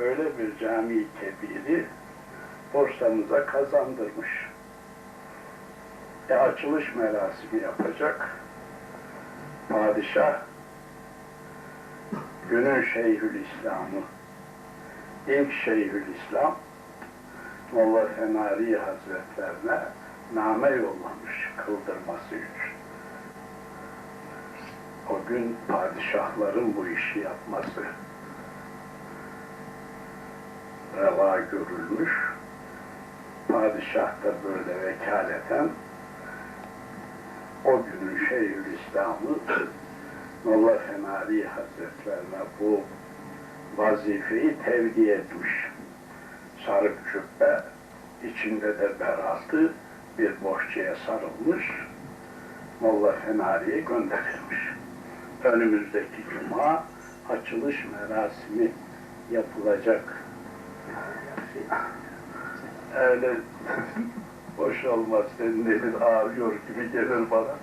öyle bir cami kebiri Bursa'mıza kazandırmış. E açılış merasimi yapacak. Padişah günün Şeyhülislam'ı ilk Şeyhülislam Molla Fenari Hazretlerine name yollamış kıldırması için. O gün padişahların bu işi yapması reva görülmüş. Padişah da böyle vekaleten o günün Şeyhülislam'ı Molla Fenari Hazretlerine bu vazifeyi tevdi etmiş. Sarık cübbe, içinde de beratı bir bohçaya sarılmış, Molla Fenari'ye gönderilmiş. Önümüzdeki cuma açılış merasimi yapılacak. Öyle boş olmaz, senin elin ağrıyor gibi gelir bana.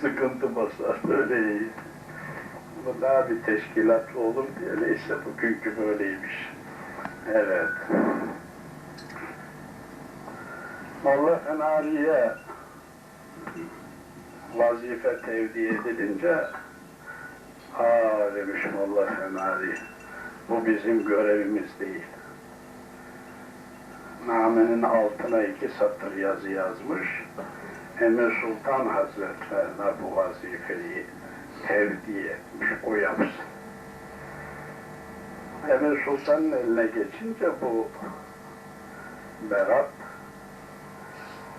Sıkıntı basar, böyle iyi. Bu daha bir teşkilatlı olur diye neyse bugünkü böyleymiş. Evet. Molla Fenari'ye vazife tevdi edilince aa demiş Molla Fenari bu bizim görevimiz değil. Namenin altına iki satır yazı yazmış. Emir Sultan Hazretlerine bu vazifeyi tevdi etmiş, o yapsın. Emir Sultan'ın eline geçince bu Berat,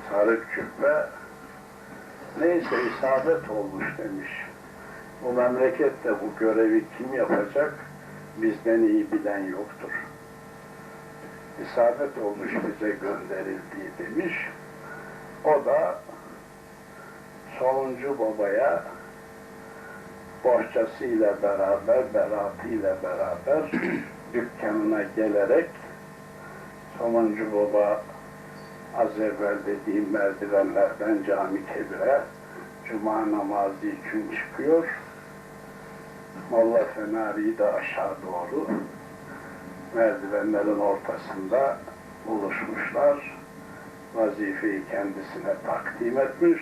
sarık cübbe, neyse isabet olmuş demiş. Bu memlekette bu görevi kim yapacak? Bizden iyi bilen yoktur. İsabet olmuş bize gönderildi demiş. O da sonuncu babaya bohçasıyla beraber, beratıyla beraber dükkanına gelerek sonuncu baba az evvel dediğim merdivenlerden cami kebire cuma namazı için çıkıyor. Molla Fenari de aşağı doğru merdivenlerin ortasında buluşmuşlar. Vazifeyi kendisine takdim etmiş.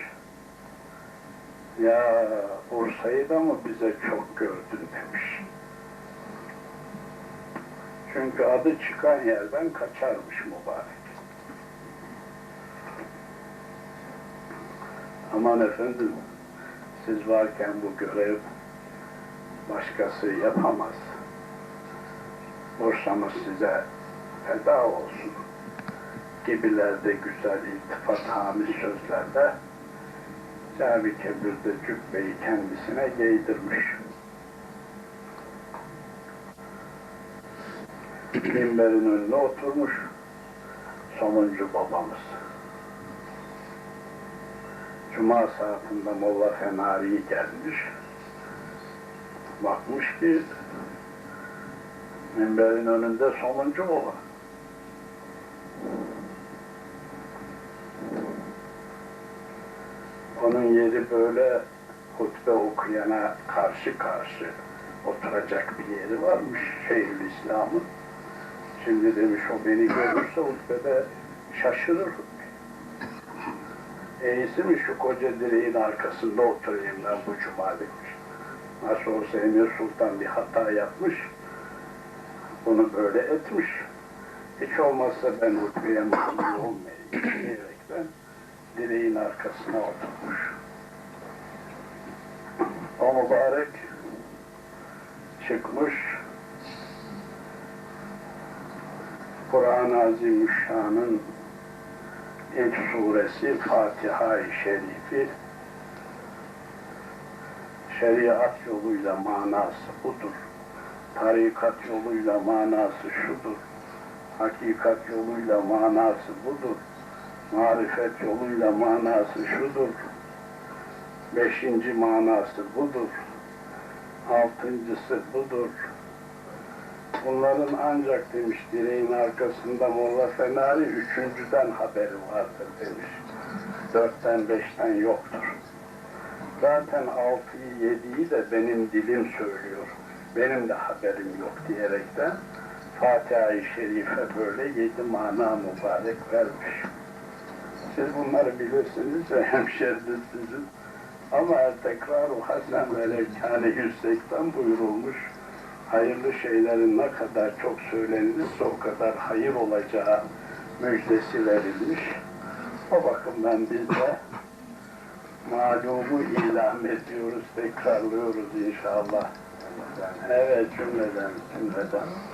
Ya Bursa'yı da mı bize çok gördün demiş. Çünkü adı çıkan yerden kaçarmış mübarek. Aman efendim, siz varken bu görev başkası yapamaz. Bursa'mız size feda olsun gibilerde güzel iltifat hamiz sözlerle Cami Kebir'de cübbeyi kendisine giydirmiş. Minberin önüne oturmuş sonuncu babamız. Cuma saatinde Molla Fenari gelmiş. Bakmış ki minberin önünde sonuncu baba. Onun yeri böyle hutbe okuyana karşı karşı oturacak bir yeri varmış Şeyhülislam'ın. Şimdi demiş o beni görürse hutbede şaşırır. İyisi mi şu koca direğin arkasında oturayım ben bu cuma demiş. Nasıl olsa Emir Sultan bir hata yapmış. Bunu böyle etmiş. Hiç olmazsa ben hutbeye mutlu olmayayım diyerekten direğin arkasına oturmuş. O mübarek çıkmış, Kur'an-ı Azimüşşan'ın ilk suresi Fatiha-i Şerifi şeriat yoluyla manası budur. Tarikat yoluyla manası şudur. Hakikat yoluyla manası budur marifet yoluyla manası şudur. Beşinci manası budur. Altıncısı budur. Bunların ancak demiş direğin arkasında Molla Fenari üçüncüden haberi vardır demiş. Dörtten beşten yoktur. Zaten altıyı yediği de benim dilim söylüyor. Benim de haberim yok diyerekten Fatiha-i Şerife böyle yedi mana mübarek vermiş. Siz bunları bilirsiniz ve hemşeriniz sizin. Ama tekrar-ı hasen ve lekâne 180 buyurulmuş. Hayırlı şeylerin ne kadar çok söylenirse o kadar hayır olacağı müjdesi verilmiş. O bakımdan biz de malumu ilan ediyoruz, tekrarlıyoruz inşallah. Evet cümleden, cümleden.